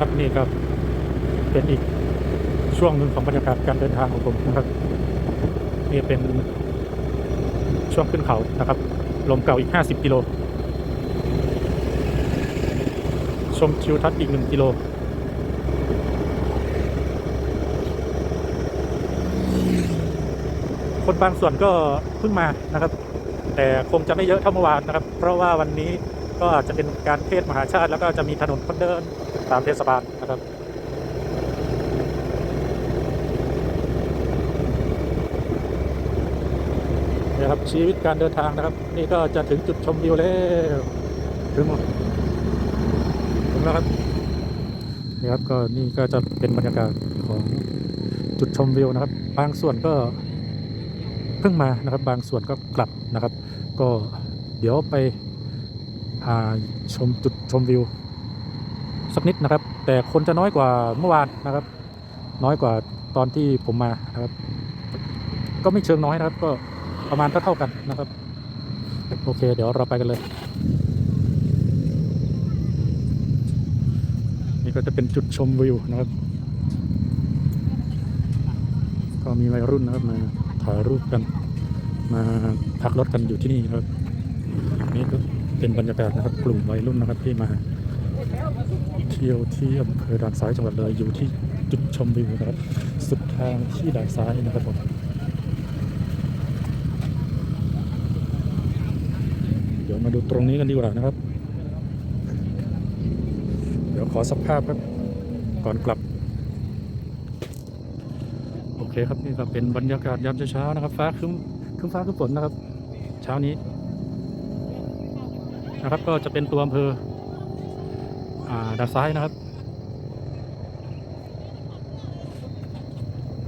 ครับนี่ก็เป็นอีกช่วงหนึ่งของบรรยากาศการเดินทางของผมนะครับนี่เป็นช่วงขึ้นเขานะครับ ลมเก่าอีก 50 กิโล ชมทิวทัศน์อีก 1 กิโลคนบางส่วนก็เพิ่งมานะครับ แต่คงจะไม่เยอะเท่าเมื่อวานนะครับ เพราะว่าวันนี้ก็อาจจะเป็นการเทศมหาชาติ แล้วก็จะมีถนนคนเดิน ตามเทศบาลนะครับนี่ครับชีวิตการเดินทางนะครับ นี่ก็จะถึงจุดชมวิวแล้วถึงถึงแล้วครับนี่ครับก็นี่ก็จะเป็นบรรยากาศของจุดชมวิวนะครับ บางส่วนก็เพิ่งมานะครับ บางส่วนก็กลับนะครับ ก็เดี๋ยวไปอ่าชมจุดชมวิว สักนิดนะครับ แต่คนจะน้อยกว่าเมื่อวานนะครับ น้อยกว่าตอนที่ผมมานะครับ ก็ไม่เชิงน้อยนะครับ ก็ประมาณเท่าๆกันนะครับ โอเค เดี๋ยวเราไปกันเลย นี่ก็จะเป็นจุดชมวิวนะครับ ก็มีวัยรุ่นนะครับมาถ่ายรูปกัน มาพักรถกันอยู่ที่นี่นะครับ นี่ก็เป็นบรรยากาศนะครับ กลุ่มวัยรุ่นนะครับที่มา เที่ยวที่อำเภอด่านซ้ายจังหวัดเลยอยู่ที่จุดชมวิวนะครับ สุดทางที่ด่านซ้ายนะครับผมเดี๋ยวมาดูตรงนี้กันดีกว่านะครับ เดี๋ยวขอสักภาพครับก่อนกลับ โอเคครับนี่ก็เป็นบรรยากาศยามเช้าๆนะครับ ฟ้าครึ้มครึ้มฟ้าครึ้มฝนนะครับ เช้านี้ นะครับก็จะเป็นตัวอำเภอ ด้านซ้ายนะครับ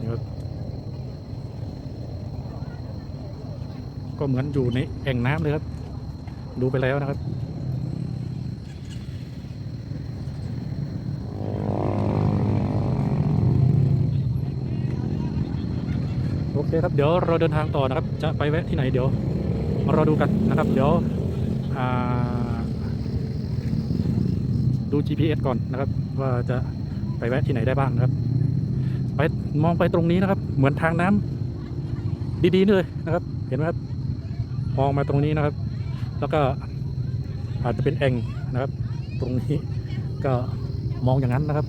นี่ครับก็เหมือนอยู่ในแอ่งน้ำเลยครับ ดูไปแล้วนะครับ โอเคครับเดี๋ยวเราเดินทางต่อนะครับ จะไปแวะที่ไหนเดี๋ยวมารอดูกันนะครับ เดี๋ยวอ่า ดู GPS ก่อนนะครับ ว่าจะไปแวะที่ไหนได้บ้างนะครับ ไปมองไปตรงนี้นะครับ เหมือนทางน้ำดีๆเลยนะครับ เห็นไหมครับมองมาตรงนี้นะครับ แล้วก็อาจจะเป็นแอ่งนะครับ ตรงนี้ก็มองอย่างนั้นนะครับ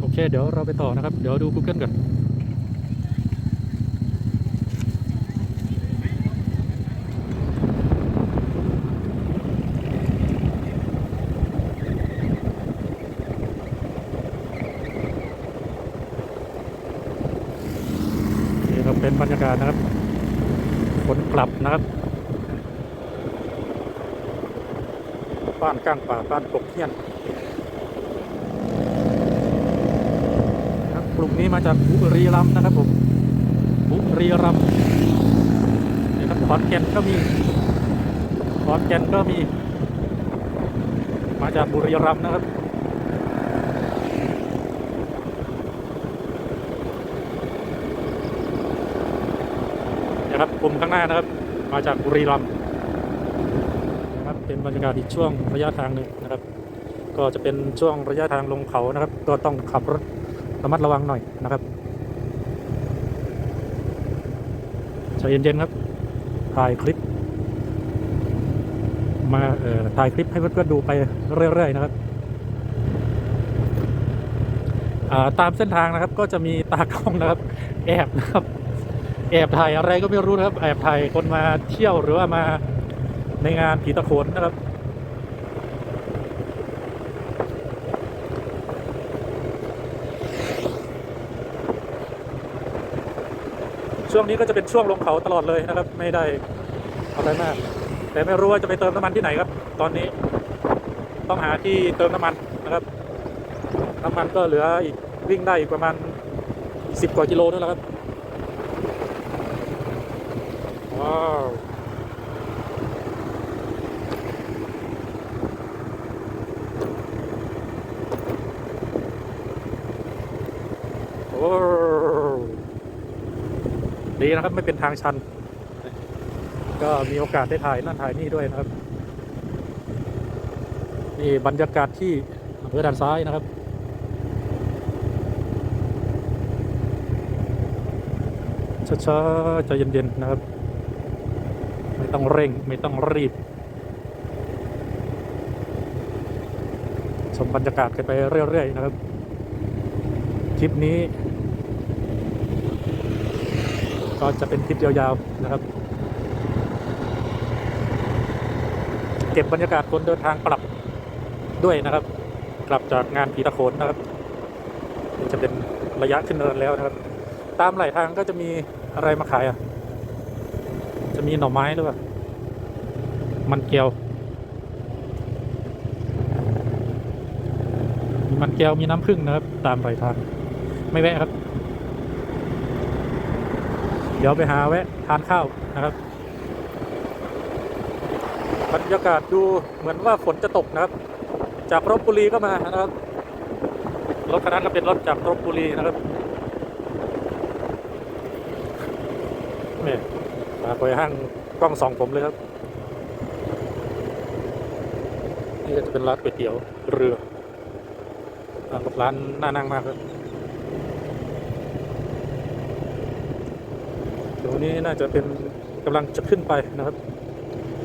โอเคเดี๋ยวเราไปต่อนะครับ เดี๋ยวดู Google กันนี่ เป็นบรรยากาศนะครับคนกลับนะครับบ้านก้างป่าบ้านปกเทียนครับกลุ่มนี้มาจากบุรีรัมย์นะครับผมบุรีรัมย์นี่ครับขอนแก่นก็มีขอนแก่นก็มี มาจากบุรีรัมย์นะครับนะครับก ลุ่มข้างหน้านะครับ มาจากบุรีรัมย์นะครับเป็นบรรยากาศอีกช่วงระยะทางหนึ่งนะครับ ก็จะเป็นช่วงระยะทางลงเขานะครับ ก็ต้องขับรถระมัดระวังหน่อยนะครับใจเย็นๆครับถ่ายคลิป มาเอ่อถ่ายคลิปให้เพื่อนๆดูไปเรื่อยๆนะครับตามเส้นทางนะครับก็จะมีตากล้องนะครับ แอบนะครับ แอบถ่ายอะไรก็ไม่รู้นะครับ แอบถ่ายคนมาเที่ยวหรือว่ามาในงานผีตะโขนนะครับช่วงนี้ก็จะเป็นช่วงลงเขาตลอดเลยนะครับ ไม่ได้อะไรมาก แต่ไม่รู้ว่าจะไปเติมน้ำมันที่ไหนครับ ตอนนี้ ต้องหาที่เติมน้ำมันนะครับ น้ำมันก็เหลืออีกวิ่งได้อีกประมาณสิบกว่ากิโลนั่นแหละครับว้าวโอ้ ดีนะครับ ไม่เป็นทางชัน ก็มีโอกาสได้ถ่ายนั่นถ่ายนี่ด้วยนะครับ นี่บรรยากาศที่อำเภอด้านซ้ายนะครับช้าๆใจเย็นๆนะครับ ไม่ต้องเร่งไม่ต้องรีบ ชมบรรยากาศกันไปเรื่อยๆนะครับ คลิปนี้ ก็จะเป็นคลิปยาวๆนะครับ เก็บบรรยากาศคนเดินทางกลับด้วยนะครับ กลับจากงานผีตะโขนนะครับจะเป็นระยะขึ้นเนินแล้วนะครับ ตามไหลทางก็จะมีอะไรมาขายอะ จะมีหน่อไม้หรือเปล่า มันเกลียว มีมันแก้วมีน้ำผึ้งนะครับ ตามไหลทาง ไม่แวะครับ เดี๋ยวไปหาแวะทานข้าวนะครับบรรยากาศดูเหมือนว่าฝนจะตกนะครับ จากรบบุรีก็มานะครับรถคันนั้นก็เป็นรถจากรบบุรีนะครับนี่มาไปห้างกล้องสองผมเลยครับ นี่ก็จะเป็นร้านก๋วยเตี๋ยวเรือร้านร้านน่านั่งมากครับ ตรงนี้น่าจะเป็นกำลังจะขึ้นไปนะครับ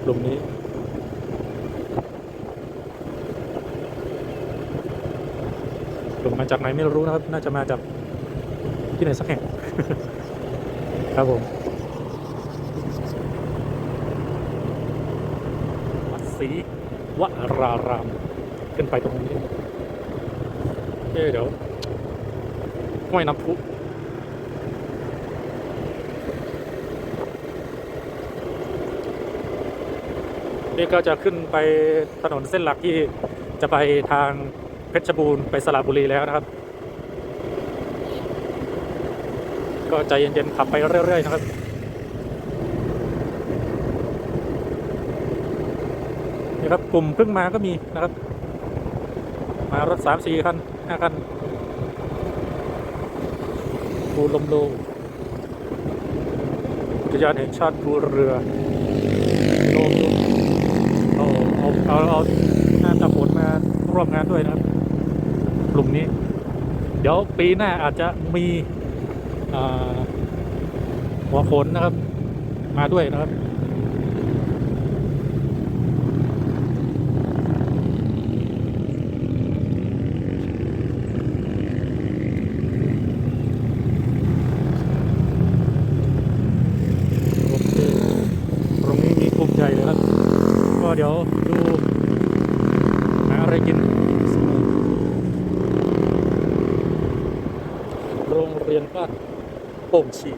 หลุมนี้หลุมมาจากไหนไม่รู้นะครับ น่าจะมาจากที่ไหนสักแห่งครับผมวัดศรีวราราม ขึ้นไปตรงนี้เอ๊ะเดี๋ยวห้วยน้ำพุ นี่ก็จะขึ้นไปถนนเส้นหลักที่จะไปทางเพชรบูรณ์ไปสระบุรีแล้วนะครับ ก็ใจเย็นๆขับไปเรื่อยๆนะครับนี่ครับกลุ่มเพิ่งมาก็มีนะครับ มารถสามสี่คันห้าคันภูลมโลอุทยานแห่งชาติภูเรือโลมเอาเอา เอาเอาหน้าตาฝนมาร่วมงานด้วยนะครับกลุ่มนี้ เดี๋ยวปีหน้าอาจจะมีหัวโขนนะครับ มาด้วยนะครับตรงนี้มีกลุ่มใหญ่เลยครับ ก็เดี๋ยวดูหาอะไรกิน โรง เรียนบ้าโป่งชี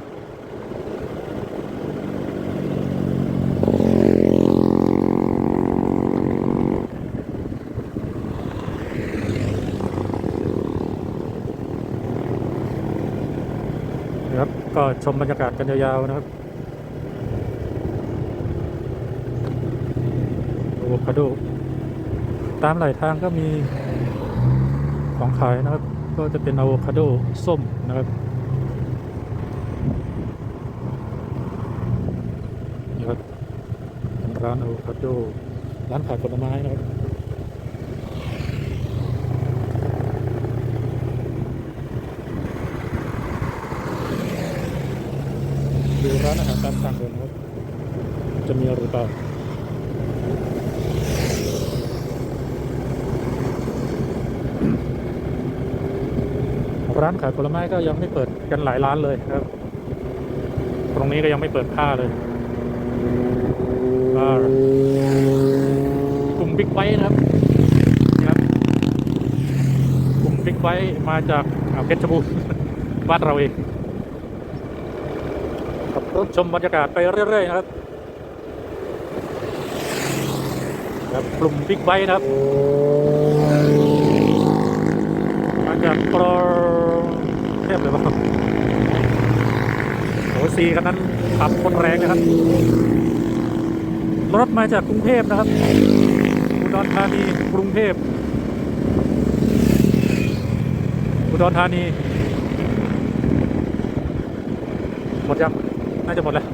นะครับก็ชมบรรยากาศกันยาวๆนะครับโอะโวคาโดตามไหลทางก็มีของขายนะครับ ก็จะเป็นอะโวคาโดส้มนะครับนี่ครับเป็นร้านอะโวคาโดร้านขายผลไม้นะครับดูร้านอาหารตามสั่งเลยนะครับจะมีหรือเปล่า ร้านขายผลไม้ก็ยังไม่เปิดกันหลายร้านเลยนะครับ ตรงนี้ก็ยังไม่เปิดค่าเลยอ่ากลุ่มบิ๊กไบค์นะครับนี่ครับกลุ่มบิ๊กไบค์มาจากอ่าเพชรบูรณ์บ้านเราเองขับรถชมบรรยากาศไปเรื่อยๆนะครับครับกลุ่มบิ๊กไบค์นะครับมา จากกรเทพเลยป่ะโอ้ซีคันนั้นขับคนแรงนะครับ รถมาจากกรุงเทพนะครับอุดรธานีกรุงเทพอุดรธานี หมดยังน่าจะหมดแล้ว